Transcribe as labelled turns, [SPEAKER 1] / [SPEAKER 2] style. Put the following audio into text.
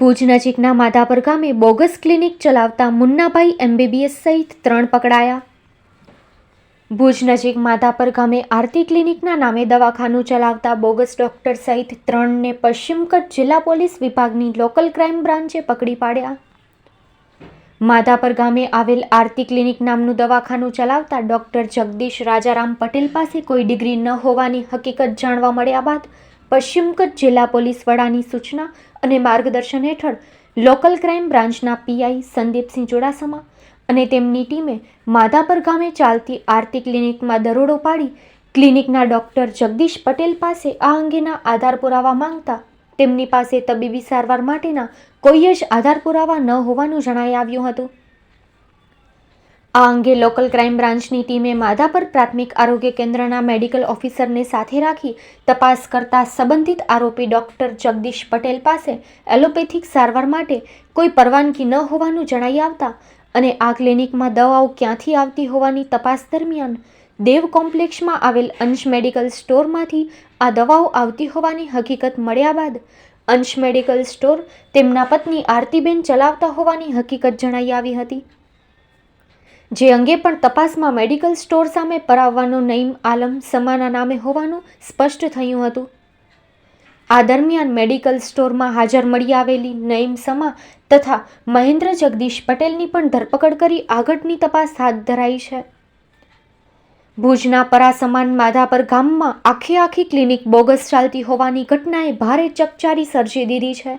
[SPEAKER 1] ભુજ નજીકના માધાપર ગામે bogus clinic ચલાવતા મુન્નાભાઈ એમબીબીએસ સહિત ત્રણ પકડાયા. ભુજ નજીક માધાપર ગામે આરતી ક્લિનિકના નામે દવાખાનું ચલાવતા બોગસ ડોક્ટર સહિત ત્રણને પશ્ચિમ કચ્છ જિલ્લા પોલીસ વિભાગની લોકલ ક્રાઇમ બ્રાન્ચે પકડી પાડ્યા. માધાપર ગામે આવેલ આરતી ક્લિનિક નામનું દવાખાનું ચલાવતા ડોક્ટર જગદીશ રાજારામ પટેલ પાસે કોઈ ડિગ્રી ન હોવાની હકીકત જાણવા મળ્યા બાદ પશ્ચિમ કચ્છ જિલ્લા પોલીસ વડાની સૂચના અને માર્ગદર્શન હેઠળ લોકલ ક્રાઇમ બ્રાન્ચના પીઆઈ સંદીપસિંહ ચુડાસમા અને તેમની ટીમે માધાપર ગામે ચાલતી આરતી ક્લિનિકમાં દરોડો પાડી ક્લિનિકના ડોક્ટર જગદીશ પટેલ પાસે આ અંગેના આધાર પુરાવા માંગતા તેમની પાસે તબીબી સારવાર માટેના કોઈ જ આધાર પુરાવા ન હોવાનું જણાઈ આવ્યું હતું. આ અંગે લોકલ ક્રાઇમ બ્રાન્ચની ટીમે માધાપર પ્રાથમિક આરોગ્ય કેન્દ્રના મેડિકલ ઓફિસરને સાથે રાખી તપાસ કરતા સંબંધિત આરોપી ડોક્ટર જગદીશ પટેલ પાસે એલોપેથિક સારવાર માટે કોઈ પરવાનગી ન હોવાનું જણાઈ આવતા અને આ ક્લિનિકમાં દવાઓ ક્યાંથી આવતી હોવાની તપાસ દરમિયાન દેવ કોમ્પ્લેક્ષમાં આવેલ અંશ મેડિકલ સ્ટોરમાંથી આ દવાઓ આવતી હોવાની હકીકત મળ્યા બાદ અંશ મેડિકલ સ્ટોર તેમના પત્ની આરતીબેન ચલાવતા હોવાની હકીકત જણાઈ આવી હતી. જે અંગે પણ તપાસમાં મેડિકલ સ્ટોર સામે પરાવવાનો નઈમ આલમ સમાના નામે હોવાનું સ્પષ્ટ થયું હતું. આ દરમિયાન મેડિકલ સ્ટોરમાં હાજર મળી આવેલી નઈમ સમા તથા મહેન્દ્ર જગદીશ પટેલની પણ ધરપકડ કરી આગળની તપાસ હાથ ધરાઈ છે. ભુજના પરાસમાન માધાપર ગામમાં આખી આખી ક્લિનિક બોગસ ચાલતી હોવાની ઘટનાએ ભારે ચકચારી સર્જી દીધી છે.